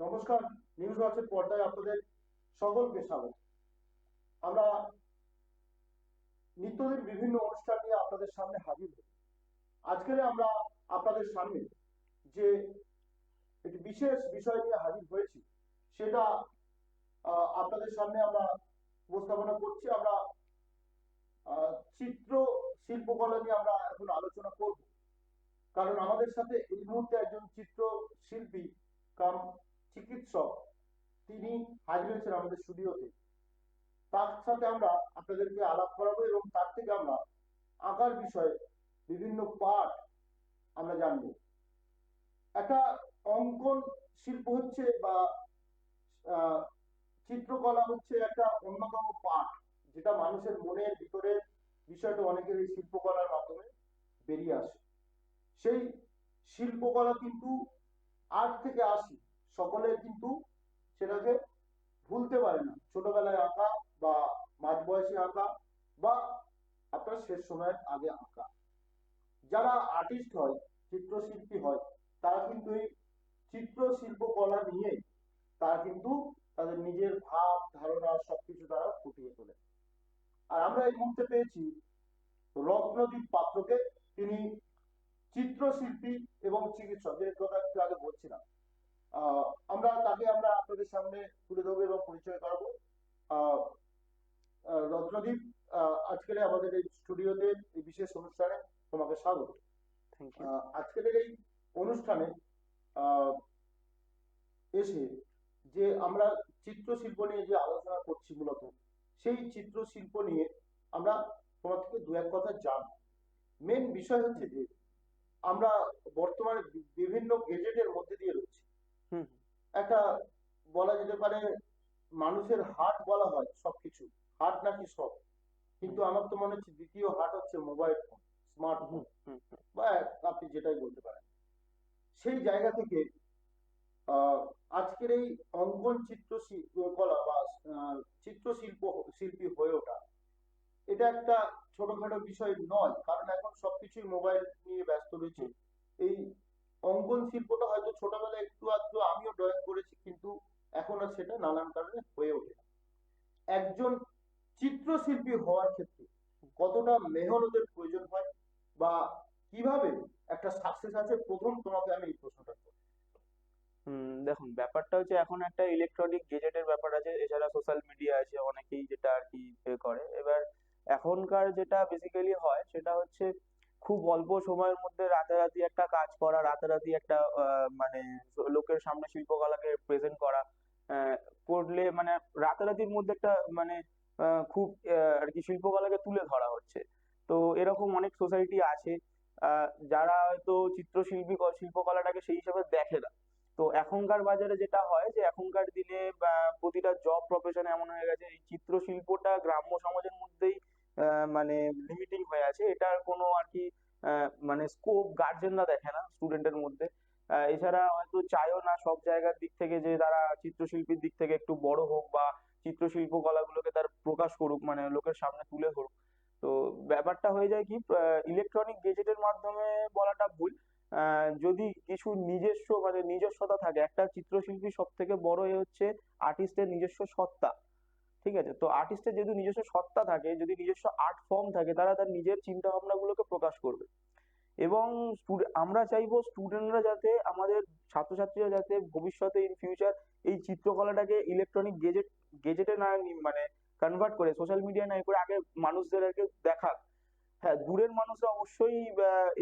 নমস্কার, নিউজ ওয়াচের পর্দায় আপনাদের সকলকে স্বাগত। আমরা নিত্যদিন বিভিন্ন অনুষ্ঠান নিয়ে আপনাদের সামনে হাজির হই। আজকের আমরা আপনাদের সামনে যে একটি বিশেষ বিষয় নিয়ে হাজির হয়েছি, সেটা আপনাদের সামনে আমরা উপস্থাপনা করছি। আমরা চিত্র শিল্পকলা নিয়ে আমরা এখন আলোচনা করব। কারণ আমাদের সাথে এই মুহূর্তে একজন চিত্র শিল্পী কাম চিকিৎসক, তিনি হাজির হয়েছেন আমাদের স্টুডিওতে। তার সাথে আমরা আপনাদেরকে আলাপ করাবো এবং তার থেকে আমরা আঁকার বিষয়ে বিভিন্ন পাঠ আমরা জানব। একটা অঙ্কন শিল্প হচ্ছে বা চিত্রকলা হচ্ছে একটা অন্যতম পাঠ, যেটা মানুষের মনের ভিতরের বিষয়টা অনেকের এই শিল্পকলার মাধ্যমে বেরিয়ে আসে। সেই শিল্পকলা কিন্তু আট থেকে আশি সকলে কিন্তু সেটাকে ভুলতে পারে না। ছোটবেলায় আঁকা বা মাঝ বয়সে আঁকা বা আপনার শেষ সময়ের আগে আঁকা। যারা আর্টিস্ট হয়, চিত্রশিল্পী হয়, তারা কিন্তু এই চিত্রশিল্প কলা নিয়ে তারা কিন্তু তাদের নিজের ভাব, ধারণা, সবকিছু তারা ফুটিয়ে তোলে। আর আমরা এই মুহূর্তে পেয়েছি রত্নদীপ পাত্রকে। তিনি চিত্রশিল্পী এবং চিকিৎসক, যে কথা একটু আগে বলছিলাম। আমরা তাকে আমরা আপনাদের সামনে তুলে ধরবো এবং পরিচয় করাবো। রত্নদীপ আজকের আমাদের এই স্টুডিওতে এই বিশেষ অনুষ্ঠানে তোমাকে স্বাগত। আজকের এই অনুষ্ঠানে এসে যে আমরা চিত্রশিল্প নিয়ে যে আলোচনা করছি মূলত সেই চিত্রশিল্প নিয়ে আমরা তোমার থেকে দু এক কথা জানব। মেন বিষয় হচ্ছে যে আমরা বর্তমানে বিভিন্ন গেজেটের মধ্যে দিয়ে রয়েছি। একটা বলা যেতে পারে মানুষের হাট বলা হয় সবকিছু। হাট নাকি সব। কিন্তু আমার তো মনে হচ্ছে দ্বিতীয় হাট হচ্ছে মোবাইল ফোন স্মার্টফোন। বা আপনি যেটাই বলতে পারেন। সেই জায়গা থেকে আহ, আজকের এই অঙ্কন চিত্র শি- কলা বা চিত্রশিল্প শিল্পী হয়ে ওঠা এটা একটা ছোটখাটো বিষয় নয়। কারণ এখন সবকিছুই মোবাইল নিয়ে ব্যস্ত রয়েছে। এই অঙ্কন শিল্পটা হয়তো ছোটবেলায় একটু আধটু আমিও ড্রয়িং করেছি কিন্তু এখন আর সেটা নানান কারণে হয়ে ওঠে না। একজন চিত্রশিল্পী হওয়ার ক্ষেত্রে কতটা মেহনতের প্রয়োজন হয় বা কীভাবে একটা সাকসেস আছে প্রথম তোমাকে আমি এই প্রশ্নটা হুম, দেখুন ব্যাপারটা হচ্ছে এখন একটা ইলেকট্রনিক গেজেটের ব্যাপার আছে এছাড়া সোশ্যাল মিডিয়া আছে অনেকেই যেটা আর কি করে। এবার এখনকার যেটা বেসিক্যালি হয় সেটা হচ্ছে খুব অল্প সময়ের মধ্যে রাতারাতি একটা কাজ করা, রাতারাতি একটা মানে লোকের সামনে শিল্পকলাকে প্রেজেন্ট করা করলে মানে রাতারাতির মধ্যে একটা মানে খুব আর কি শিল্পকলাকে তুলে ধরা হচ্ছে। তো এরকম অনেক সোসাইটি আছে যারা হয়তো চিত্রশিল্পী শিল্পকলাটাকে সেই হিসাবে দেখে না। তো এখনকার বাজারে যেটা হয় যে এখনকার দিনে প্রতিটা জব প্রফেশনে এমন হয়ে গেছে, এই চিত্রশিল্পটা গ্রাম্য সমাজের মধ্যেই মানে লিমিটিং হয়ে আছে। এটার কোনো আর কি মানে স্কোপ গার্জেনরা দেখে না স্টুডেন্টের মধ্যে। এছাড়া হয়তো চায়ও না সব জায়গার দিক থেকে যে তারা চিত্রশিল্পীর দিক থেকে একটু বড় হোক বা চিত্রশিল্প কলাগুলোকে তার প্রকাশ করুক মানে লোকের সামনে তুলে ধরুক। তো ব্যাপারটা হয়ে যায় কি ইলেকট্রনিক গেজেটের মাধ্যমে বলাটা ভুল। যদি কিছু নিজস্ব মানে নিজস্বতা থাকে, একটা চিত্রশিল্পী সব থেকে বড় এ হচ্ছে আর্টিস্টের নিজস্ব সত্তা। ঠিক আছে? তো আর্টিস্টের যদি নিজস্ব সত্তা থাকে, যদি নিজস্ব আর্ট ফর্ম থাকে, তারা তার নিজের চিন্তা ভাবনাগুলোকে প্রকাশ করবে। এবং আমরা চাইব স্টুডেন্টরা যাতে আমাদের ছাত্রছাত্রীরা যাতে ভবিষ্যতে ইন ফিউচার এই চিত্রকলাটাকে ইলেকট্রনিক গেজেট গেজেটে না মানে কনভার্ট করে সোশ্যাল মিডিয়া না করে আগে মানুষদেরকে দেখাক। হ্যাঁ দূরের মানুষরা অবশ্যই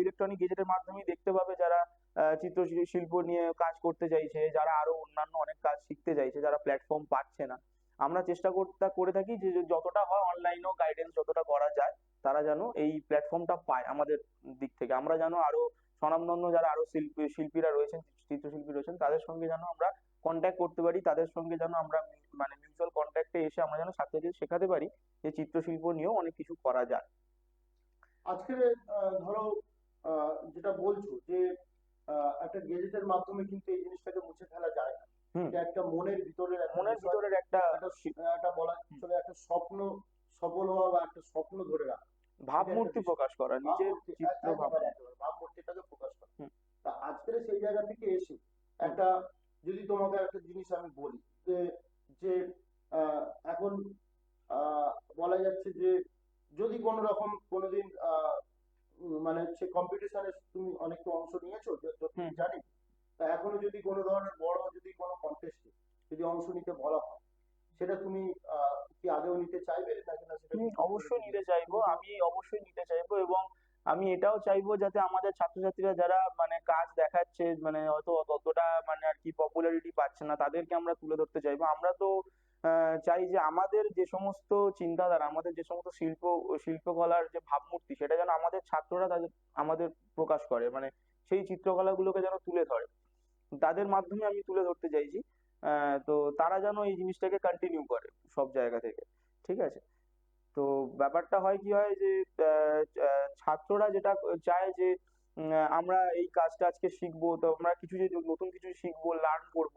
ইলেকট্রনিক গেজেটের মাধ্যমে দেখতে পাবে যারা চিত্র শিল্প নিয়ে কাজ করতে চাইছে, যারা আরও অন্যান্য অনেক কাজ শিখতে চাইছে, যারা প্ল্যাটফর্ম পাচ্ছে না। আমরা চেষ্টা করতে করে থাকি যে যতটা হয় অনলাইনেও গাইডেন্স যতটা করা যায় তারা যেন এই প্ল্যাটফর্মটা পায় আমাদের দিক থেকে আমরা যেন আরও স্বনামধন্য যারা আরও শিল্পী শিল্পীরা রয়েছেন চিত্রশিল্পী রয়েছেন তাদের সঙ্গে যেন আমরা কন্ট্যাক্ট করতে পারি তাদের সঙ্গে যেন আমরা মানে মিউচুয়াল কন্ট্যাক্টে এসে আমরা যেন ছাত্রদের শেখাতে পারি যে চিত্রশিল্প নিয়েও অনেক কিছু করা যায় আজকের আহ, ধরো যেটা বলছো যে একটা গেজেটের মাধ্যমে কিন্তু এই জিনিসটাকে মুছে ফেলা যায় না। এটা একটা মনের ভিতরের মনের ভিতরের একটা একটা বলা চলে একটা স্বপ্ন সফল হওয়া বা একটা স্বপ্ন ধরে রাখা। ভাবমূর্তি প্রকাশ করা নিজের চিত্র একেবারে, ভাবমূর্তিটাকে প্রকাশ করা। তা আজকের সেই জায়গা থেকে এসে একটা যদি তোমাকে একটা জিনিস আমি বলি যে যে এখন আহ, বলা যাচ্ছে যে যদি কোনো রকম কোনোদিন আহ, মানে হচ্ছে কম্পিটিশনে তুমি অনেক অংশ নিয়েছো জানি তা এখনও যদি কোনো ধরনের বড় যদি কোনো কন্টেস্টে যদি অংশ নিতে বলা হয় সেটা তুমি কি আদৌ নিতে চাইবে নাকি না সেটা অবশ্যই নিতে চাইব আমি অবশ্যই নিতে চাইব এবং আমি এটাও চাইব যাতে আমাদের ছাত্রছাত্রীরা যারা মানে কাজ দেখাচ্ছে মানে হয়তো ততটা মানে আর কি পপুলারিটি পাচ্ছে না তাদেরকে আমরা তুলে ধরতে চাইব। আমরা তো চাই যে আমাদের যে সমস্ত চিন্তাধারা আমাদের যে সমস্ত শিল্প শিল্পকলার যে ভাবমূর্তি সেটা যেন আমাদের ছাত্ররা তাদের আমাদের প্রকাশ করে মানে সেই চিত্রকলাগুলোকে যেন তুলে ধরে। তাদের মাধ্যমে আমি তুলে ধরতে চাইছি। তো তারা যেন এই জিনিসটাকে কন্টিনিউ করে সব জায়গা থেকে, ঠিক আছে? তো ব্যাপারটা হয় কি হয় যে ছাত্ররা যেটা চায় যে আমরা এই কাজটা আজকে শিখব, তো আমরা কিছু যে নতুন কিছু শিখব লার্ন করব,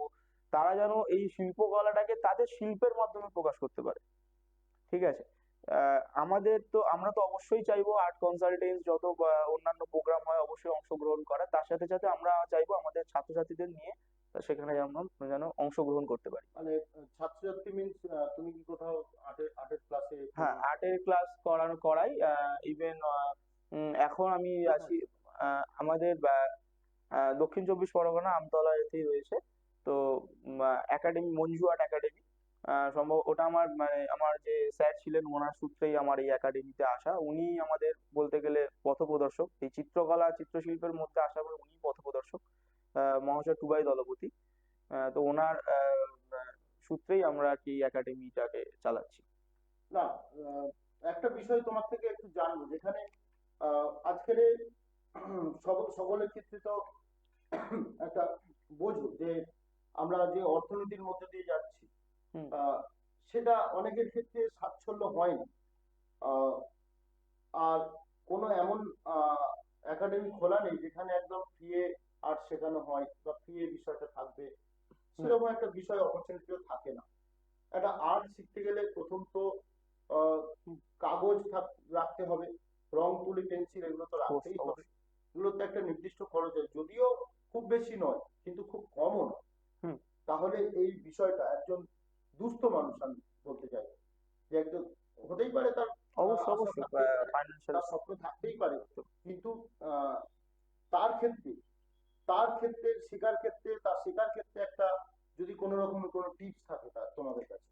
তারা যেন এই শিল্পকলাটাকে তাদের শিল্পের মাধ্যমে প্রকাশ করতে পারে, ঠিক আছে? আমাদের তো আমরা তো অবশ্যই চাইব আর্ট কনসালটেন্স যত অন্যান্য প্রোগ্রাম হয় অবশ্যই অংশগ্রহণ করা তার সাথে সাথে আমরা চাইব আমাদের ছাত্রছাত্রীদের নিয়ে সেখানে যেন যেন অংশগ্রহণ করতে পারি। মানে ছাত্রছাত্রী মিন্স তুমি কি কোথাও আর্টের আর্টের ক্লাসে হ্যাঁ আর্টের ক্লাস করানো করাই ইভেন এখন আমি আছি আহ, আমাদের দক্ষিণ চব্বিশ পরগনা আমতলা এতেই রয়েছে। তো একাডেমি মঞ্জু আর্ট একাডেমি সম্ভব ওটা আমার মানে আমার যে স্যার ছিলেন ওনার সূত্রেই আমার এই একাডেমিতে আসা। উনি আমাদের বলতে গেলে পথপ্রদর্শক। এই চিত্রকলা, চিত্রশিল্পের মধ্যে আসা করে উনি পথপ্রদর্শক মহাশয় টুবাই দলপতি। তো ওনার সূত্রেই আমরা আর কি একাডেমিটাকে চালাচ্ছি। না একটা বিষয় তোমার থেকে একটু জানব। যেখানে আজকের সকল সকলের ক্ষেত্রে তো একটা বোঝো যে আমরা যে অর্থনীতির মধ্যে দিয়ে যাচ্ছি সেটা অনেকের ক্ষেত্রে স্বাচ্ছন্দ্য হয় না আর কোনো এমন একাডেমি খোলা নেই যেখানে একদম ফ্রি আর্ট শেখানো হয় বা ফ্রি বিষয়টা থাকবে। সেরকম একটা বিষয় অপরচুনিটিও থাকে না। একটা আর্ট শিখতে গেলে প্রথম তো কাগজ রাখতে হবে। রং তুলি পেন্সিল এগুলো তো রাখতেই হবে। এগুলো তো একটা নির্দিষ্ট খরচ হয়। যদিও খুব বেশি নয় কিন্তু খুব কমও নয়। তাহলে এই বিষয়টা একজন দুস্থ মানুষ আমি বলতে চাই। যে একজন হতেই পারে তার অবশ্যই অবশ্যই ফাইন্যান্সিয়াল স্বপ্ন থাকতেই পারে। কিন্তু তার ক্ষেত্রে তার ক্ষেত্রে শেখার ক্ষেত্রে তার শেখার ক্ষেত্রে একটা যদি কোনো রকমের কোনো টিপস থাকে তার তোমাদের কাছে?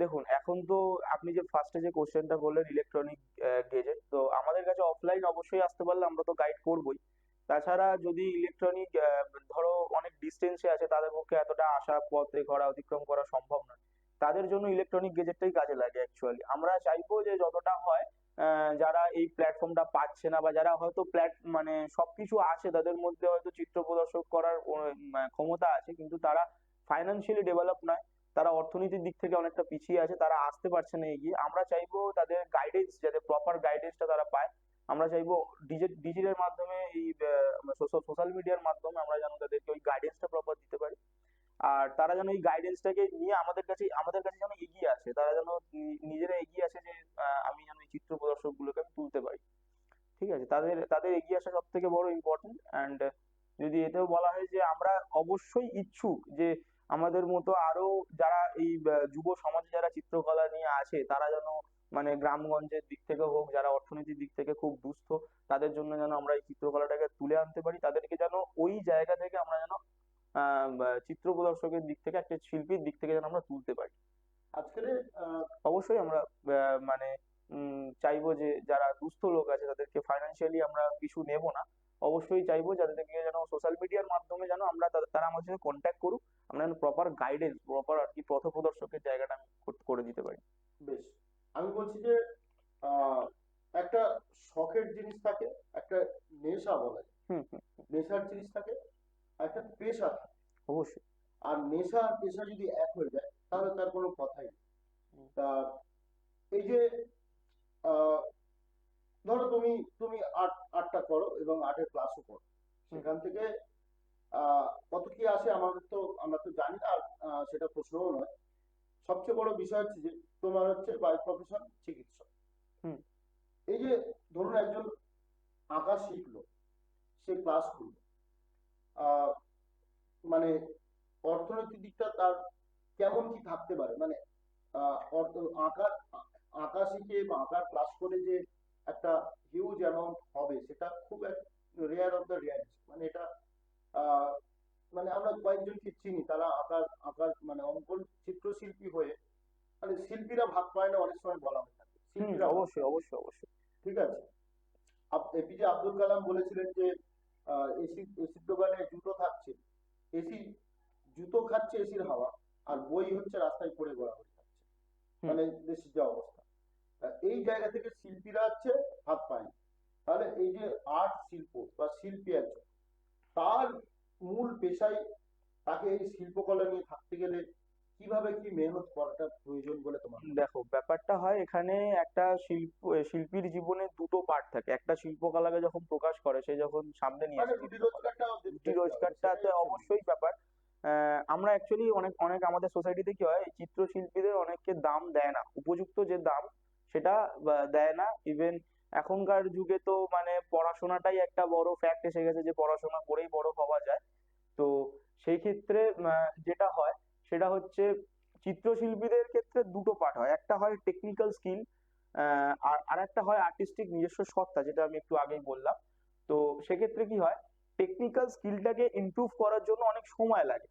দেখুন এখন তো আপনি যে ফার্স্টে যে কোশ্চেনটা করলেন ইলেকট্রনিক গেজেট তো আমাদের কাছে অফলাইন অবশ্যই আসতে পারলে আমরা তো গাইড করবোই। তাছাড়া যদি ইলেকট্রনিক ধরো অনেক ডিস্টেন্সে আছে, তাদের পক্ষে এতটা আসা পথে করা অতিক্রম করা সম্ভব নয়। তাদের জন্য ইলেকট্রনিক গেজেটটাই কাজে লাগে অ্যাকচুয়ালি আমরা চাইব যে যতটা হয় যারা এই প্ল্যাটফর্মটা পাচ্ছে না বা যারা হয়তো প্ল্যাট মানে সবকিছু আছে, তাদের মধ্যে হয়তো চিত্র প্রদর্শক করার ক্ষমতা আছে, কিন্তু তারা ফাইন্যান্সিয়ালি ডেভেলপ নয়। তারা অর্থনীতির দিক থেকে অনেকটা পিছিয়ে আছে, তারা আসতে পারছে না এগিয়ে। আমরা চাইব তাদের গাইডেন্স যাতে প্রপার গাইডেন্সটা তারা পায়। আমরা চাইব ডিজিটাল মাধ্যমে এই সোশ্যাল মিডিয়ার মাধ্যমে আমরা যেন তাদেরকে ওই গাইডেন্সটা প্রপার দিতে পারি। আর তারা যেন এই গাইডেন্সটাকে নিয়ে আমাদের কাছে আমাদের কাছে যেন এগিয়ে আসে, তারা যেন নিজেরা এগিয়ে আসে যে আমি যেন এই চিত্র প্রদর্শকগুলোকে আমি তুলতে পারি। ঠিক আছে? তাদের তাদের এগিয়ে আসা সব থেকে বড় ইম্পর্টেন্ট অ্যান্ড যদি এতেও বলা হয় যে আমরা অবশ্যই ইচ্ছুক যে আমাদের মতো আরও যারা এই যুব সমাজে যারা চিত্রকলা নিয়ে আছে তারা যেন মানে গ্রামগঞ্জের দিক থেকে হোক যারা অর্থনীতির দিক থেকে খুব দুস্থ তাদের জন্য যেন আমরা এই চিত্রকলাটাকে তুলে আনতে পারি। তাদেরকে যেন ওই জায়গা থেকে আমরা যেন আহ চিত্র প্রদর্শকের দিক থেকে একটা শিল্পীর দিক থেকে যেন আমরা তুলতে পারি। আজকের আহ, অবশ্যই আমরা মানে উম, চাইব যে যারা দুস্থ লোক আছে তাদেরকে ফাইন্যান্সিয়ালি আমরা কিছু নেব না। অবশ্যই চাইব যাদেরকে যেন সোশ্যাল মিডিয়ার মাধ্যমে যেন আমরা তারা আমাদের সাথে কন্ট্যাক্ট করুক আমরা যেন প্রপার গাইডেন্স প্রপার আর কি পথপ্রদর্শকের জায়গাটা আমি করে দিতে পারি। বেশ আমি বলছি যে আহ, একটা শখের জিনিস থাকে একটা নেশা বলা যায়। হুম হুম নেশার জিনিস থাকে একটা পেশা থাকে। অবশ্যই। আর নেশা আর পেশা যদি এক হয়ে যায় তাহলে তার কোনো কথাই নেই। তা এই যে তুমি তুমি আর্ট আর্টটা করো এবং আর্টের ক্লাসও করো। সেখান থেকে কত কি আসে আমাদের তো আমরা তো জানি না সেটা প্রশ্নও নয়। সবচেয়ে বড় বিষয় হচ্ছে যে তোমার হচ্ছে বাই প্রফেশন চিকিৎসক। এই যে ধরুন একজন আঁকা শিখলো সে ক্লাস করল। আহ, মানে অর্থনৈতিক দিকটা তার কেমন কি থাকতে পারে? মানে আঁকার আঁকা শিখে বা আঁকার ক্লাস করে যে একটা হিউজ অ্যামাউন্ট হবে সেটা খুব রেয়ার অফ দ্য রেয়ার মানে এটা মানে আমরা কয়েকজনকে চিনি তারা আঁকার আঁকার মানে অঙ্কন চিত্রশিল্পী হয়ে মানে শিল্পীরা ভাগ পায় না অনেক সময় বলা হয়ে থাকে শিল্পীরা অবশ্যই অবশ্যই অবশ্যই। ঠিক আছে? এপিজে আব্দুল কালাম বলেছিলেন যে আহ, এসি এসির দোকানে জুতো থাকছে এসি জুতো খাচ্ছে এসির হাওয়া আর বই হচ্ছে রাস্তায় পড়ে গড়াগড়ি খাচ্ছে। হুম। মানে দেশের যা অবস্থা। এই জায়গা থেকে শিল্পীরা হচ্ছে হাত পায় তাহলে এই যে আর্ট শিল্প বা শিল্পী একজন তার মূল পেশায় তাকে এই শিল্পকলা নিয়ে থাকতে গেলে কীভাবে কি মেহনত করাটা প্রয়োজন বলে তোমার দেখো ব্যাপারটা হয় এখানে একটা শিল্প শিল্পীর জীবনে দুটো পার্ট থাকে। একটা শিল্পকলাকে যখন প্রকাশ করে সে যখন সামনে নিয়ে মানে আসে। রুটি রোজগারটা রুটি রোজগারটাতে অবশ্যই ব্যাপার। আহ, আমরা অ্যাকচুয়ালি অনেক অনেক আমাদের সোসাইটিতে কি হয় চিত্রশিল্পীদের অনেককে দাম দেয় না। উপযুক্ত যে দাম সেটা দেয় না। ইভেন এখনকার যুগে তো মানে পড়াশোনাটাই একটা বড় ফ্যাক্ট এসে গেছে যে পড়াশোনা করেই বড় হওয়া যায়। তো সেই ক্ষেত্রে যেটা হয় সেটা হচ্ছে চিত্রশিল্পীদের ক্ষেত্রে দুটো পার্ট হয়। একটা হয় টেকনিক্যাল স্কিল আর একটা হয় আর্টিস্টিক নিজস্ব সত্তা, যেটা আমি একটু আগেই বললাম। তো সেক্ষেত্রে কি হয়? টেকনিক্যাল স্কিলটাকে ইমপ্রুভ করার জন্য অনেক সময় লাগে।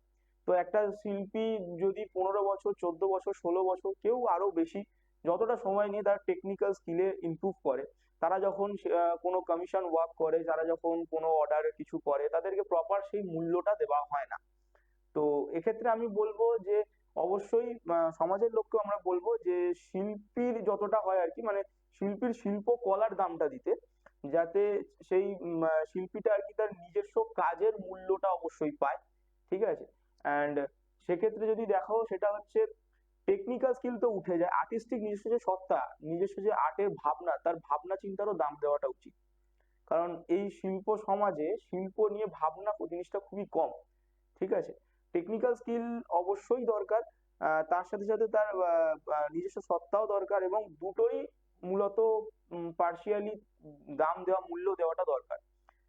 তো একটা শিল্পী যদি পনেরো বছর, চোদ্দ বছর, ষোলো বছর, কেউ আরও বেশি যতটা সময় নিয়ে তার টেকনিক্যাল স্কিলে ইমপ্রুভ করে, তারা যখন কোনো কমিশন ওয়ার্ক করে তারা যখন কোনো অর্ডার কিছু করে, তাদেরকে প্রপার সেই মূল্যটা দেওয়া হয় না। তো এক্ষেত্রে আমি বলব যে, অবশ্যই সমাজের লোককে আমরা বলব যে, শিল্পীর যতটা হয় আর কি মানে শিল্পীর শিল্প কলার দামটা দিতে, যাতে সেই শিল্পীটা আর কি তার নিজস্ব কাজের মূল্যটা অবশ্যই পায়, ঠিক আছে? অ্যান্ড সেক্ষেত্রে যদি দেখো সেটা হচ্ছে টেকনিক্যাল স্কিল তো উঠে যায়। আর্টিস্টিক নিজস্ব যে সত্তা, নিজস্ব যে আর্টের ভাবনা, তার ভাবনা চিন্তারও দাম দেওয়াটা উচিত। কারণ এই শিল্প সমাজে শিল্প নিয়ে ভাবনা জিনিসটা খুবই কম, ঠিক আছে? টেকনিক্যাল স্কিল অবশ্যই দরকার তার সাথে সাথে তার নিজস্ব সত্তাও দরকার এবং দুটোই মূলত পার্শিয়ালি দাম দেওয়া, মূল্য দেওয়াটা দরকার।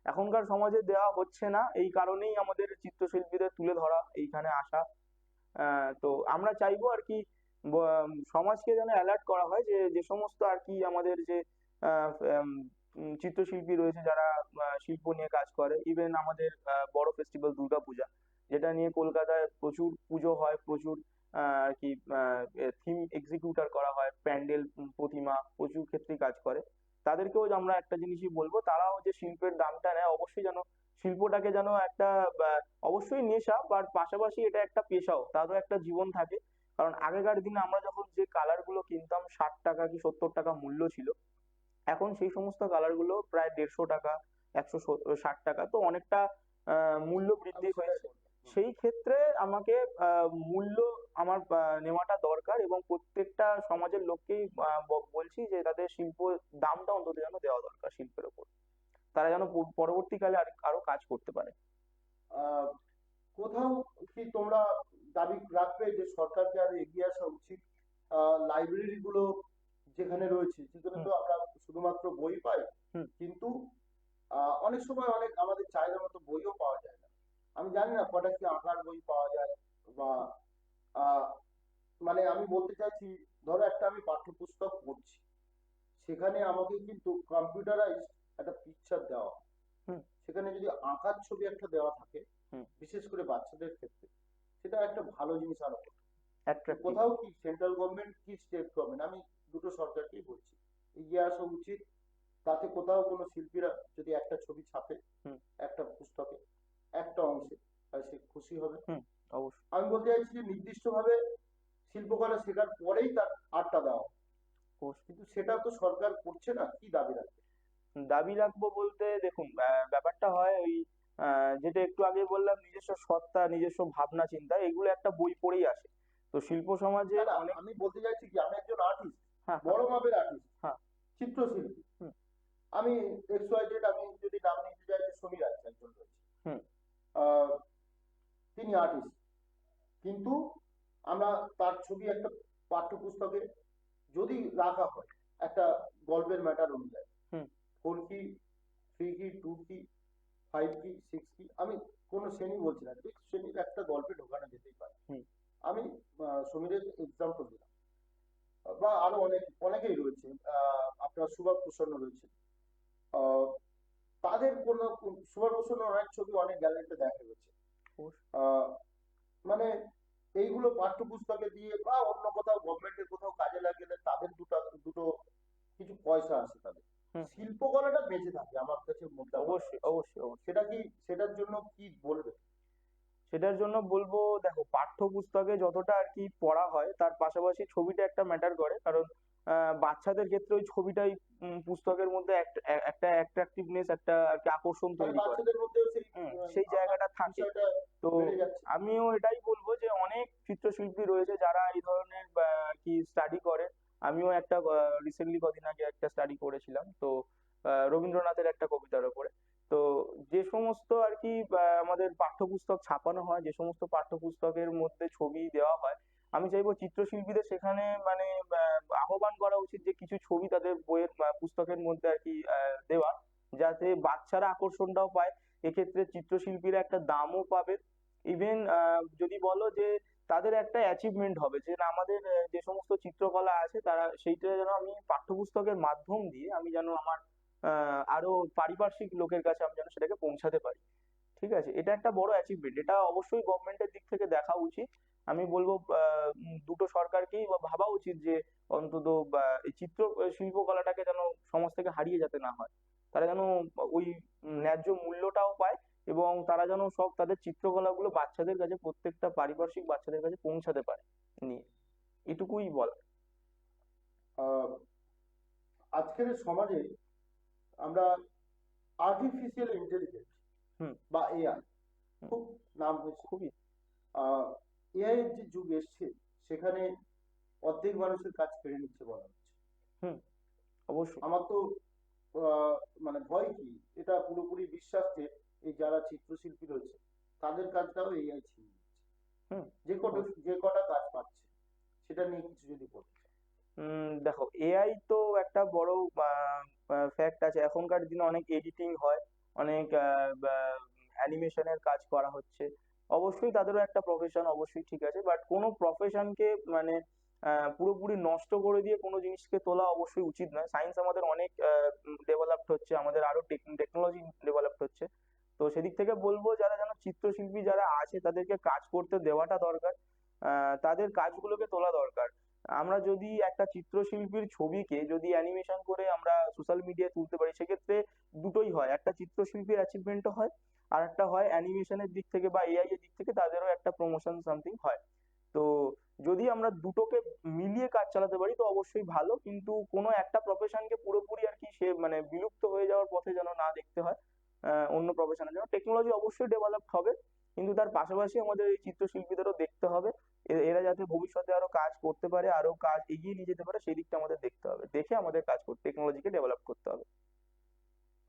এখনকার সমাজে দেওয়া হচ্ছে না, এই কারণেই আমাদের চিত্রশিল্পীদের তুলে ধরা, এইখানে আসা। তো আমরা চাইব আর কি সমাজকে যেন অ্যালার্ট করা হয় যে যে সমস্ত আর কি আমাদের যে চিত্রশিল্পী রয়েছে যারা শিল্প নিয়ে কাজ করে। ইভেন আমাদের বড় ফেস্টিভ্যাল দুর্গাপূজা, যেটা নিয়ে কলকাতায় প্রচুর পুজো হয়, প্রচুর আর কি থিম এক্সিকিউটার করা হয়, প্যান্ডেল প্রতিমা প্রচুর ক্ষেত্রেই কাজ করে। তাদেরকেও আমরা একটা জিনিসই বলব, তারাও যে শিল্পের দামটা নেয়, অবশ্যই যেন শিল্পটাকে যেন একটা অবশ্যই নেশা বাট পাশাপাশি এটা একটা পেশাও, তারও একটা জীবন থাকে কারণ আগেকার দিনে আমরা যখন যে কালারগুলো কিনতাম, ষাট টাকা কি সত্তর টাকা মূল্য ছিল, এখন সেই সমস্ত কালারগুলো প্রায় দেড়শো টাকা, একশো ষাট টাকা, তো অনেকটা মূল্য বৃদ্ধি হয়েছে। সেই ক্ষেত্রে আমাকে আহ, মূল্য আমার নেওয়াটা দরকার এবং প্রত্যেকটা সমাজের লোককেই বলছি যে তাদের শিল্প দামটা অন্তত যেন দেওয়া দরকার শিল্পের ওপর। তারা যেন পরবর্তীকালে আরও কাজ করতে পারে। আহ, কোথাও কি তোমরা দাবি রাখবে যে সরকারকে আরও এগিয়ে আসা উচিত? লাইব্রেরি গুলো যেখানে রয়েছে সেখানে তো আমরা শুধুমাত্র বই পাই। কিন্তু আহ, অনেক সময় অনেক আমাদের চাহিদা মতো বইও পাওয়া যায় না। আমি জানি না কটা কি আঁকার বই পাওয়া যায় বা মানে আমি বলতে চাইছি ধরো একটা আমি পাঠ্যপুস্তক পড়ছি সেখানে আমাকে কিন্তু কম্পিউটারাইজ একটা পিকচার দেওয়া। সেখানে যদি আঁকার ছবি একটা দেওয়া থাকে বিশেষ করে বাচ্চাদের ক্ষেত্রে সেটা একটা ভালো জিনিস আরও কোথাও কি সেন্ট্রাল গভর্নমেন্ট কি স্টেট গভর্নমেন্ট আমি দুটো সরকারকেই বলছি এগিয়ে আসা উচিত তাতে কোথাও কোনো শিল্পীরা যদি একটা ছবি ছাপে একটা পুস্তকে একটা অংশে তাহলে সে খুশি হবে। অবশ্যই। আমি বলতে চাইছি যে নির্দিষ্টভাবে শিল্পকলা শেখার পরেই তার আটটা দেওয়া। কিন্তু সেটা তো সরকার করছে না কি দাবি রাখবে? দাবি রাখব বলতে দেখুন ব্যাপারটা হয় ওই যেটা একটু আগে বললাম নিজস্ব সত্তা নিজস্ব ভাবনা চিন্তা এগুলো একটা বই পড়েই আসে। তো শিল্প সমাজে অনেক আমি বলতে চাইছি কি আমি একজন আর্টিস্ট হ্যাঁ বড় মাপের আর্টিস্ট হ্যাঁ। চিত্রশিল্পী। আমি এক্স ওয়াই জেড আমি যদি নাম নিতে চাই সমীর আছে একজন তিনি আর্টিস্ট কিন্তু আমরা তার ছবি একটা পাঠ্যপুস্তকে যদি রাখা হয় একটা গল্পের ম্যাটার অনুযায়ী ফোর কি থ্রি কি টু কি ফাইভ কি সিক্স কি আমি কোনো শ্রেণি বলছি না যে শ্রেণির একটা গল্পে ঢোকানো যেতে সমীরের এক্সাম্পল দিলাম। বা আরও অনেক অনেকেই রয়েছে আহ, আপনার সুভাষ প্রসন্ন রয়েছে আহ, তাদের কোনো সুভাষ প্রসন্ন অনেক ছবি অনেক গ্যালারিতে দেখা গেছে মানে এইগুলো পাঠ্যপুস্তকে দিয়ে বা অন্য কোথাও গভর্নমেন্টের কোথাও কাজে লাগলে তাদের দুটো দুটো কিছু পয়সা আসে তাদের। শিল্পকলাটা বেঁচে থাকে আমার কাছে অবশ্যই অবশ্যই সেটা কি সেটার জন্য কি বলবে? সেটার জন্য বলব দেখো পাঠ্যপুস্তকে যতটা আর কি পড়া হয় তার পাশাপাশি ছবিটা একটা ম্যাটার করে। কারণ বাচ্চাদের ক্ষেত্রে ওই ছবিটাই পুস্তকের মধ্যে একটা অ্যাট্রাকটিভনেস একটা আকর্ষণ মানে তৈরি করে। সেই জায়গাটা থাকে। তো আমিও এটাই বলব যে অনেক চিত্রশিল্পী রয়েছে যারা এই ধরনের কি স্টাডি করে। আমিও একটা রিসেন্টলি কদিন আগে একটা স্টাডি করেছিলাম। তো আহ, রবীন্দ্রনাথের একটা কবিতার উপরে। তো যে সমস্ত আর কি আমাদের পাঠ্যপুস্তক ছাপানো হয় যে সমস্ত পাঠ্যপুস্তকের মধ্যে ছবি দেওয়া হয় আমি চাইব চিত্রশিল্পীদের সেখানে মানে আহ, আহ্বান করা উচিত যে কিছু ছবি তাদের বইয়ের পুস্তকের মধ্যে আর কি দেওয়া যাতে বাচ্চারা আকর্ষণটাও পায়। এক্ষেত্রে চিত্রশিল্পীরা একটা দামও পাবে। ইভেন যদি বলো যে তাদের একটা অ্যাচিভমেন্ট হবে যে না আমাদের যে সমস্ত চিত্রকলা আছে তারা সেইটা যেন আমি পাঠ্যপুস্তকের মাধ্যম দিয়ে আমি যেন আমার আহ, আরও পারিপার্শ্বিক লোকের কাছে আমি যেন সেটাকে পৌঁছাতে পারি। ঠিক আছে? এটা একটা বড় অ্যাচিভমেন্ট এটা অবশ্যই গভর্নমেন্টের দিক থেকে দেখা উচিত। আমি বলব দুটো সরকারকেই ভাবা উচিত যে, অন্তত এই চিত্র শিল্পকলাটাকে যেন সমাজ থেকে হারিয়ে যাতে না হয়। তারা যেন ওই ন্যায্য মূল্যটাও পায় এবং তারা যেন সব তাদের চিত্রকলাগুলো বাচ্চাদের কাছে, প্রত্যেকটা পারিপার্শ্বিক বাচ্চাদের কাছে পৌঁছাতে পারে নিয়ে। এটুকুই বলা আজকের সমাজে আমরা আর্টিফিশিয়াল ইন্টেলিজেন্স। বা এআই খুব নাম হয়েছে। খুবই। এআই এর যে যুগ এসছে সেখানে অর্ধেক মানুষের কাজ কেড়ে নিচ্ছে বলা হচ্ছে। অবশ্যই। আমার তো মানে ভয় কি এটা পুরোপুরি বিশ্বাস যে এই যারা চিত্রশিল্পী রয়েছে তাদের কাজটাও এআই ছিনিয়ে। যে কটা যে কটা কাজ পাচ্ছে সেটা নিয়ে কিছু যদি বলতে দেখো এআই তো একটা বড় ফ্যাক্ট আছে। এখনকার দিনে অনেক এডিটিং হয়। অনেক অ্যানিমেশনের কাজ করা হচ্ছে। অবশ্যই তাদেরও একটা প্রফেশন অবশ্যই ঠিক আছে বাট কোনো প্রফেশনকে মানে পুরোপুরি নষ্ট করে দিয়ে কোনো জিনিসকে তোলা অবশ্যই উচিত নয়। সায়েন্স আমাদের অনেক ডেভেলপড হচ্ছে, আমাদের আরও টেকনোলজি ডেভেলপড হচ্ছে। তো সেদিক থেকে বলব, যারা যেন চিত্রশিল্পী যারা আছে, তাদেরকে কাজ করতে দেওয়াটা দরকার তাদের কাজগুলোকে তোলা দরকার। আমরা যদি একটা চিত্রশিল্পীর ছবিকে যদি অ্যানিমেশন করে আমরা সোশ্যাল মিডিয়ায় তুলতে পারি, সেক্ষেত্রে দুটোই হয়। একটা চিত্রশিল্পীর অ্যাচিভমেন্টও হয়, আর একটা হয় অ্যানিমেশনের দিক থেকে বা এআই এর দিক থেকে তাদেরও একটা প্রমোশন সামথিং হয়। তো যদি আমরা দুটোকে মিলিয়ে কাজ চালাতে পারি, তো অবশ্যই ভালো, কিন্তু কোনো একটা প্রফেশনকে পুরোপুরি আর কি সে মানে বিলুপ্ত হয়ে যাওয়ার পথে যেন না দেখতে হয়। অন্য প্রফেশনের জন্য। টেকনোলজি অবশ্যই ডেভেলপ হবে কিন্তু তার পাশাপাশি আমাদের এই চিত্রশিল্পীদেরও দেখতে হবে। এরা যাতে ভবিষ্যতে আরও কাজ করতে পারে আরও কাজ এগিয়ে নিয়ে যেতে পারে সেই দিকটা আমাদের দেখতে হবে। দেখে আমাদের কাজ করতে টেকনোলজিকে ডেভেলপ করতে হবে।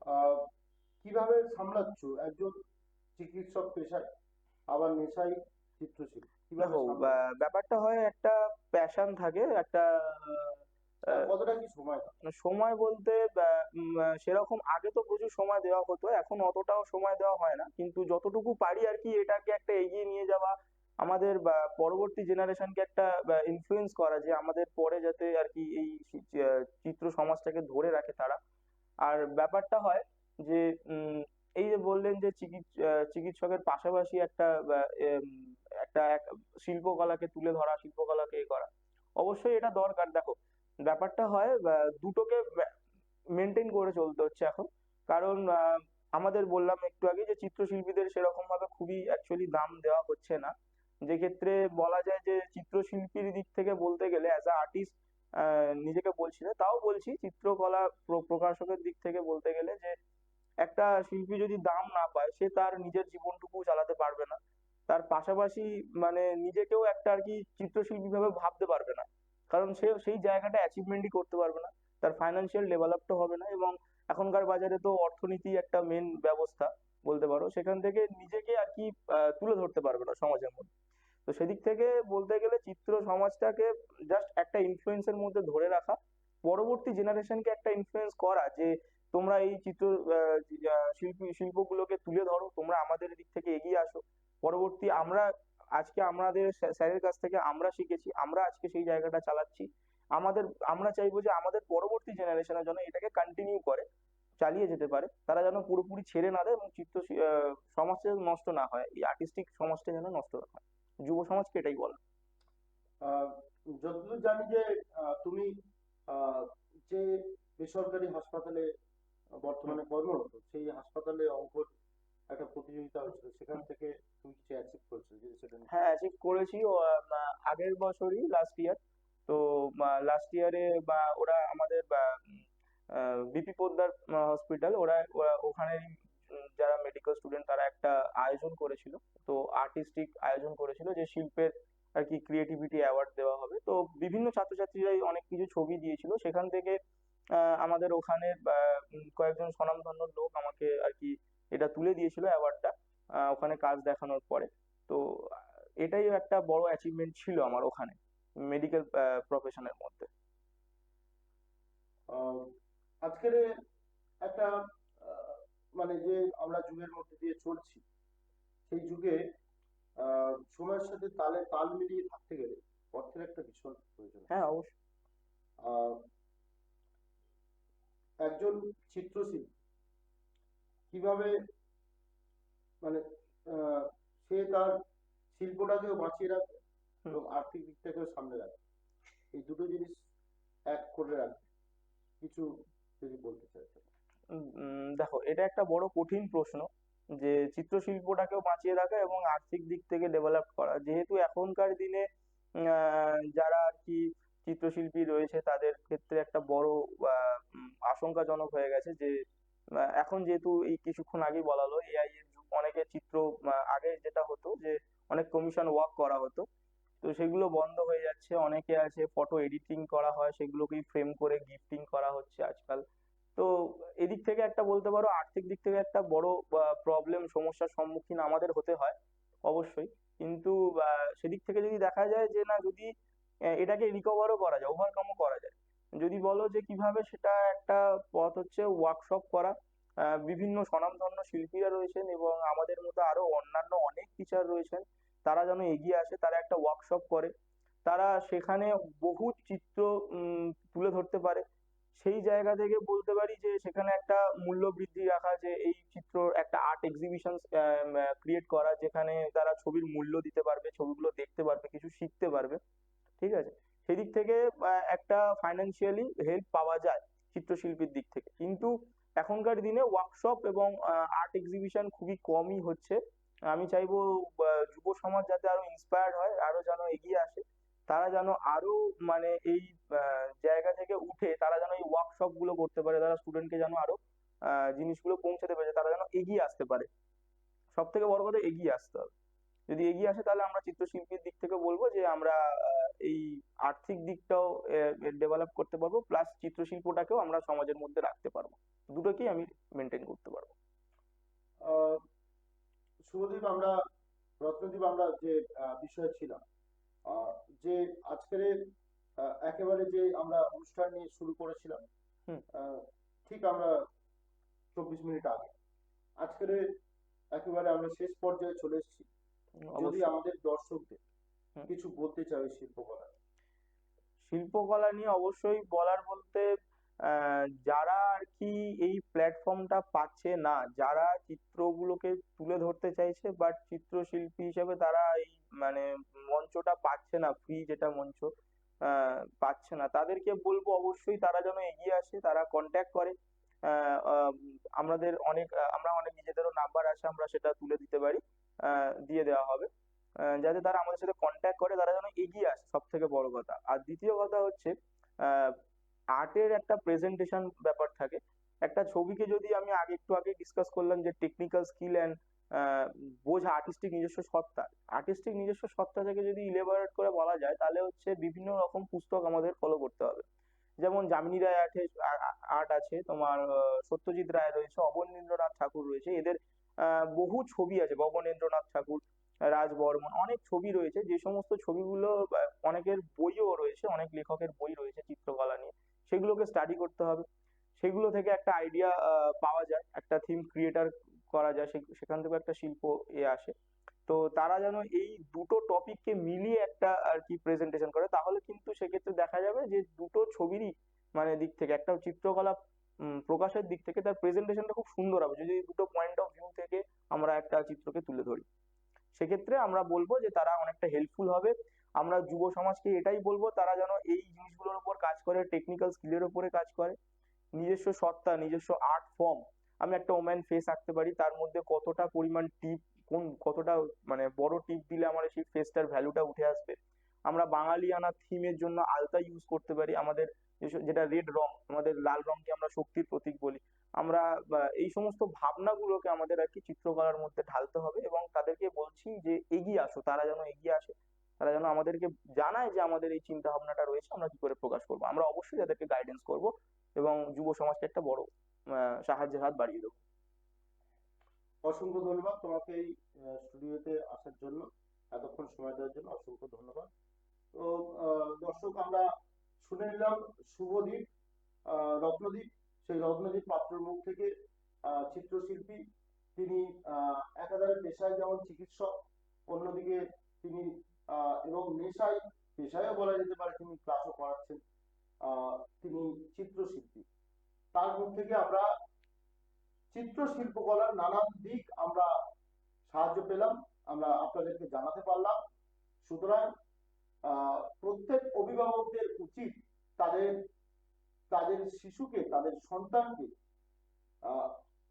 আহ, কীভাবে সামলাচ্ছ? একজন চিকিৎসক পেশায় আবার নেশাই চিত্রশিল্পী কীভাবে দেখো? ব্যাপারটা হয় একটা প্যাশন থাকে একটা কতটা কি সময় সময় বলতে সেরকম আগে তো প্রচুর সময় দেওয়া হতো এখন অতটাও সময় দেওয়া হয় না। কিন্তু যতটুকু পারি আর কি এটাকে একটা এগিয়ে নিয়ে যাওয়া আমাদের পরবর্তী জেনারেশনকে একটা ইনফ্লুয়েন্স করা যে আমাদের পরে যাতে আর কি এই চিত্র সমাজটাকে ধরে রাখে তারা। আর ব্যাপারটা হয় যে এই যে বললেন যে চিকিৎ- চিকিৎসকের পাশাপাশি একটা একটা শিল্পকলাকে তুলে ধরা শিল্পকলাকে এ করা অবশ্যই এটা দরকার। দেখো ব্যাপারটা হয় দুটোকে মেনটেন করে চলতে হচ্ছে এখন। কারণ আমাদের বললাম একটু আগে যে চিত্রশিল্পীদের সেরকম ভাবে খুবই অ্যাকচুয়ালি দাম দেওয়া হচ্ছে না। যে ক্ষেত্রে বলা যায় যে চিত্রশিল্পীর দিক থেকে বলতে গেলে অ্যাজ আ আর্টিস্ট নিজেকে বলছি না, তাও বলছি চিত্রকলা প্র- প্রকাশকের দিক থেকে বলতে গেলে যে একটা শিল্পী যদি দাম না পায়, সে তার নিজের জীবনটুকু চালাতে পারবে না। তার পাশাপাশি মানে নিজেকেও একটা আর কি চিত্রশিল্পী ভাবে ভাবতে পারবে না। কারণ সে, সেই জায়গাটা অ্যাচিভমেন্টই করতে পারবে না। তার ফাইন্যান্সিয়াল ডেভেলপটা হবে না এবং এখনকার বাজারে তো অর্থনীতি একটা মেন ব্যবস্থা বলতে পারো। সেখান থেকে নিজেকে আর কি তুলে ধরতে পারবে না সমাজের মধ্যে। তো সেদিক থেকে বলতে গেলে চিত্র সমাজটাকে জাস্ট একটা ইনফ্লুয়েন্সের মধ্যে ধরে রাখা। পরবর্তী জেনারেশনকে একটা ইনফ্লুয়েন্স করা যে, তোমরা এই চিত্র শিল্পী, শিল্পগুলোকে তুলে ধরো, তোমরা আমাদের দিক থেকে এগিয়ে আসো। পরবর্তী আমরা আজকে আমাদের স্যা- স্যারের কাছ থেকে আমরা শিখেছি, আমরা আজকে সেই জায়গাটা চালাচ্ছি। আমাদের, আমরা চাইব যে আমাদের পরবর্তী জেনারেশনের জন্য এটাকে কন্টিনিউ করে, চালিয়ে যেতে পারে। তারা যেন পুরোপুরি ছেড়ে না দেয় এবং চিত্র সমাজটা নষ্ট না হয়, এই আর্টিস্টিক সমাজটা যেন নষ্ট না হয়। যুব সমাজকে এটাই বলা যতদূর জানি যে তুমি যে বেসরকারি হাসপাতালে বর্তমানে কর্মরত, সেই হাসপাতালে অঙ্কর একটা প্রতিযোগিতা হয়েছিল সেখান থেকে তুমি কিছু অ্যাচিভ করেছ যদি সেটা হ্যাঁ অ্যাচিভ করেছি। আগের বছরই লাস্ট ইয়ার তো লাস্ট ইয়ারে বা ওরা আমাদের বিপি পোদ্দার হসপিটাল ওরা উম, যারা মেডিকেল স্টুডেন্ট তারা একটা আয়োজন করেছিল। তো আর্টিস্টিক আয়োজন করেছিল যে শিল্পের আর কি ক্রিয়েটিভিটি অ্যাওয়ার্ড দেওয়া হবে। তো বিভিন্ন ছাত্রছাত্রীরাই অনেক কিছু ছবি দিয়েছিল। সেখান থেকে আমাদের ওখানে কয়েকজন স্বনামধন্য লোক আমাকে আর কি এটা তুলে দিয়েছিল অ্যাওয়ার্ডটা ওখানে কাজ দেখানোর পরে। তো এটাই একটা বড় অ্যাচিভমেন্ট ছিল আমার ওখানে মেডিকেল প্রফেশনের মধ্যে। আহ, আজকের একটা আহ, মানে যে আমরা যুগের মধ্যে দিয়ে চলছি সেই যুগে আহ, সময়ের সাথে তালে তাল মিলিয়ে থাকতে গেলে অর্থের একটা ভীষণ প্রয়োজন হ্যাঁ অবশ্যই। আহ, একজন চিত্রশিল্পী কীভাবে মানে আহ, সে তার শিল্পটাকেও বাঁচিয়ে রাখবে। এবং আর্থিক দিকটাকেও সামনে রাখবে এই দুটো জিনিস এক করে রাখবে কিছু যদি বলতে চাই দেখো এটা একটা বড় কঠিন প্রশ্ন যে চিত্রশিল্পটাকেও বাঁচিয়ে রাখা এবং আর্থিক দিক থেকে ডেভেলপ করা। যেহেতু এখনকার দিনে যারা আর কি চিত্রশিল্পী রয়েছে তাদের ক্ষেত্রে একটা বড় আহ, আশঙ্কাজনক হয়ে গেছে যে এখন যেহেতু এই কিছুক্ষণ আগেই বলা হলো এআই এর যুগ, অনেকে চিত্র আগে যেটা হতো যে অনেক কমিশন ওয়ার্ক করা হতো, তো সেগুলো বন্ধ হয়ে যাচ্ছে। অনেকে আছে ফটো এডিটিং করা হয়, সেগুলোকেই ফ্রেম করে গিফটিং করা হচ্ছে আজকাল। তো এদিক থেকে একটা বলতে পারো, আর্থিক দিক থেকে একটা বড় প্রবলেম সমস্যার সম্মুখীন আমাদের হতে হয়, অবশ্যই। কিন্তু সেদিক থেকে যদি দেখা যায় যে না, যদি এটাকে রিকভারও করা যায় ওভারকামও করা যায় যদি বলো যে কীভাবে সেটা একটা পথ হচ্ছে ওয়ার্কশপ করা বিভিন্ন স্বনামধন্য শিল্পীরা রয়েছেন এবং আমাদের মতো আরও অন্যান্য অনেক টিচার রয়েছেন। তারা যেন এগিয়ে আসে, তারা একটা ওয়ার্কশপ করে। তারা সেখানে বহু চিত্র তুলে ধরতে পারে। সেই জায়গা থেকে বলতে পারি যে সেখানে একটা মূল্য বৃদ্ধি রাখা, যে এই চিত্র একটা আর্ট এক্সিবিশন ক্রিয়েট করা, যেখানে তারা ছবির মূল্য দিতে পারবে, ছবিগুলো দেখতে পারবে, কিছু শিখতে পারবে। ঠিক আছে? সেদিক থেকে একটা ফাইন্যান্সিয়ালি হেল্প পাওয়া যায় চিত্রশিল্পীর দিক থেকে। কিন্তু এখনকার দিনে ওয়ার্কশপ এবং আর্ট এক্সিবিশন খুবই কমই হচ্ছে। আমি চাইব যুব সমাজ যাতে আরও ইন্সপায়ার্ড হয়, আরও যেন এগিয়ে আসে। তারা যেন আরও মানে এই জায়গা থেকে উঠে তারা যেন এই ওয়ার্কশপগুলো করতে পারে, তারা স্টুডেন্টকে যেন আরও জিনিসগুলো পৌঁছাতে পারে তারা যেন এগিয়ে আসতে পারে। সব থেকে বড় কথা এগিয়ে আসতে হবে। যদি এগিয়ে আসে তাহলে আমরা চিত্রশিল্পীর দিক থেকে বলব যে আমরা এই আর্থিক দিকটাও ডেভেলপ করতে পারব প্লাস চিত্রশিল্পটাকেও আমরা সমাজের মধ্যে রাখতে পারব। দুটোকেই আমি মেনটেন করতে পারব। আহ, শুভদীপ আমরা রত্নদীপ আমরা যে বিষয়ে ছিলাম আহ, যে আজকের একেবারে যে আমরা অনুষ্ঠান নিয়ে শুরু করেছিলাম ঠিক আমরা চব্বিশ মিনিট আগে আজকের একেবারে আমরা শেষ পর্যায়ে চলে এসেছি। যদি আমাদের দর্শকদের কিছু বলতে চাও এই শিল্পকলা। শিল্পকলা নিয়ে অবশ্যই বলার বলতে যারা আর কি এই প্ল্যাটফর্মটা পাচ্ছে না যারা চিত্রগুলোকে তুলে ধরতে চাইছে বাট চিত্রশিল্পী হিসেবে তারা এই মানে মঞ্চটা পাচ্ছে না ফ্রি যেটা মঞ্চ আহ, পাচ্ছে না। তাদেরকে বলব অবশ্যই তারা যেন এগিয়ে আসে তারা কন্ট্যাক্ট করে। আমাদের অনেক আমরা অনেক নিজেদেরও নাম্বার আছে আমরা সেটা তুলে দিতে পারি। দিয়ে দেওয়া হবে। যাতে তারা আমাদের সাথে কন্ট্যাক্ট করে, তারা যেন এগিয়ে আসে সব থেকে বড় কথা। আর দ্বিতীয় কথা হচ্ছে আর্টের একটা প্রেজেন্টেশন ব্যাপার থাকে। একটা ছবিকে যদি আমি আগে, একটু আগে ডিসকাস করলাম যে টেকনিক্যাল স্কিল অ্যান্ড বোঝা আর্টিস্টিক নিজস্ব সত্তা। আর্টিস্টিক নিজস্ব সত্তা থেকে যদি ইলেবারেট করে বলা যায়, তাহলে হচ্ছে বিভিন্ন রকম পুস্তক আমাদের ফলো করতে হবে। যেমন যামিনী রায় আর্টে আর্ট আছে, তোমার সত্যজিৎ রায় রয়েছে, অবনীন্দ্রনাথ ঠাকুর রয়েছে। এদের বহু ছবি আছে। ভবনেন্দ্রনাথ ঠাকুর, রাজ বর্মন, অনেক ছবি রয়েছে। যে সমস্ত ছবিগুলো অনেকের বইও রয়েছে, অনেক লেখকের বই রয়েছে চিত্রকলা নিয়ে। সেগুলোকে স্টাডি করতে হবে। সেগুলো থেকে একটা আইডিয়া পাওয়া যায়। একটা থিম ক্রিয়েটার করা যায়। সেখান থেকে একটা শিল্প এ আসে। তো তারা যেন এই দুটো টপিককে মিলিয়ে একটা আর কি প্রেজেন্টেশন করে, তাহলে কিন্তু সেক্ষেত্রে দেখা যাবে যে দুটো ছবিরই মানে দিক থেকে একটা চিত্রকলা প্রকাশের দিক থেকে তার প্রেজেন্টেশনটা খুব সুন্দর হবে। যদি দুটো পয়েন্ট অফ ভিউ থেকে আমরা একটা চিত্রকে তুলে ধরি। সেক্ষেত্রে আমরা বলব যে তারা অনেকটা হেল্পফুল হবে। আমরা যুব সমাজকে এটাই বলব, তারা যেন এই জিনিসগুলোর উপর কাজ করে টেকনিক্যাল স্কিলের উপরে কাজ করে। নিজস্ব সত্তা, নিজস্ব আর্ট ফর্ম আমি একটা ওম্যান ফেস আঁকতে পারি, তার মধ্যে কতটা পরিমাণ টিপ কোন, কতটা মানে বড় টিপ দিলে আমার সেই ফেসটার ভ্যালুটা উঠে আসবে। আমরা বাঙালিয়ানা থিমের জন্য আলতা ইউজ করতে পারি আমাদের যেটা রেড রং আমাদের লাল রংকে আমরা শক্তির প্রতীক বলি। আমরা এই সমস্ত ভাবনাগুলোকে আমাদের আর কি চিত্রকলার মধ্যে ঢালতে হবে এবং তাদেরকে বলছি যে এগিয়ে আসো, তারা যেন এগিয়ে আসে, তারা যেন আমাদেরকে জানায় যে আমাদের এই চিন্তা ভাবনাটা রয়েছে, আমরা কি করে প্রকাশ করব। আমরা অবশ্যই তাদেরকে গাইডেন্স করব এবং যুব সমাজকে একটা বড় সাহায্যের হাত বাড়িয়ে দেবো। অসংখ্য ধন্যবাদ তোমাকে এই স্টুডিওতে আসার জন্য, এতক্ষণ সময় দেওয়ার জন্য অসংখ্য ধন্যবাদ। তো দর্শক, আমরা শুনে নিলাম শুভদীপ রত্নদীপ, সেই রত্নদীপ পাত্রের মুখ থেকে চিত্রশিল্পী। তিনি একাধারে পেশায় যেমন চিকিৎসক, অন্যদিকে তিনি এবং নেশায়, পেশায়ও বলা যেতে পারে তিনি ক্লাসও করাচ্ছেন তিনি চিত্রশিল্পী। তার মুখ থেকে আমরা চিত্রশিল্পকলার নানান দিক আমরা সাহায্য পেলাম, আমরা আপনাদেরকে জানাতে পারলাম। সুতরাং প্রত্যেক অভিভাবকদের উচিত তাদের তাদের শিশুকে, তাদের সন্তানকে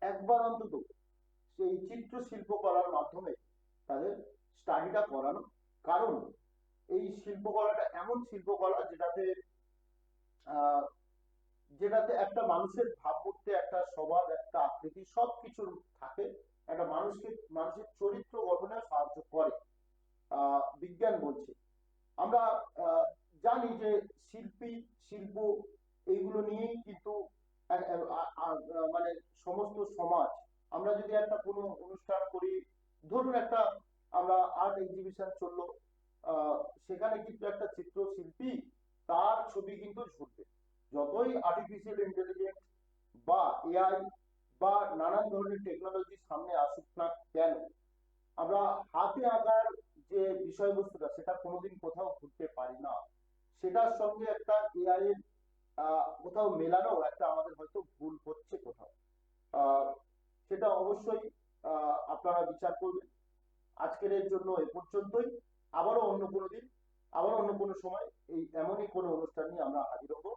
একবার অন্তত সেই চিত্রশিল্প করার মাধ্যমে তাদের স্টাডিটা করানো। কারণ এই শিল্পকলাটা এমন শিল্পকলা যেটাতে যেটাতে একটা মানুষের ভাবমূর্তি, একটা স্বভাব, একটা আকৃতি সবকিছুর থাকে। একটা মানুষকে, মানুষের চরিত্র গঠনে সাহায্য করে। বিজ্ঞান বলছে। আমরা জানি যে শিল্পী, শিল্প এইগুলো নিয়েই কিন্তু মানে সমস্ত সমাজ, আমরা যদি একটা কোনো অনুষ্ঠান করি, ধরুন একটা আমরা আর্ট এক্সিবিশন চলল সেখানে কিন্তু একটা চিত্রশিল্পী, তার ছবি কিন্তু ঝুলবে। যতই আর্টিফিশিয়াল ইন্টেলিজেন্স বা এআই বা নানান ধরনের টেকনোলজি সামনে আসুক না কেন, আমরা হাতে আঁকার যে বিষয়বস্তুটা, সেটা কোনোদিন কোথাও ঘুরতে পারি না। সেটার সঙ্গে একটা এআই এর কোথাও মেলানো একটা আমাদের হয়তো ভুল হচ্ছে কোথাও। সেটা অবশ্যই আপনারা বিচার করবেন। আজকের এর জন্য এ পর্যন্তই। আবারও অন্য কোনো দিন, আবারও অন্য কোনো সময় এই এমনই কোনো অনুষ্ঠান নিয়ে আমরা হাজির হব।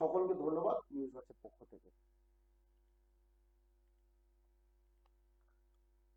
সকলকে ধন্যবাদ নিউজ ওয়াচের পক্ষ থেকে।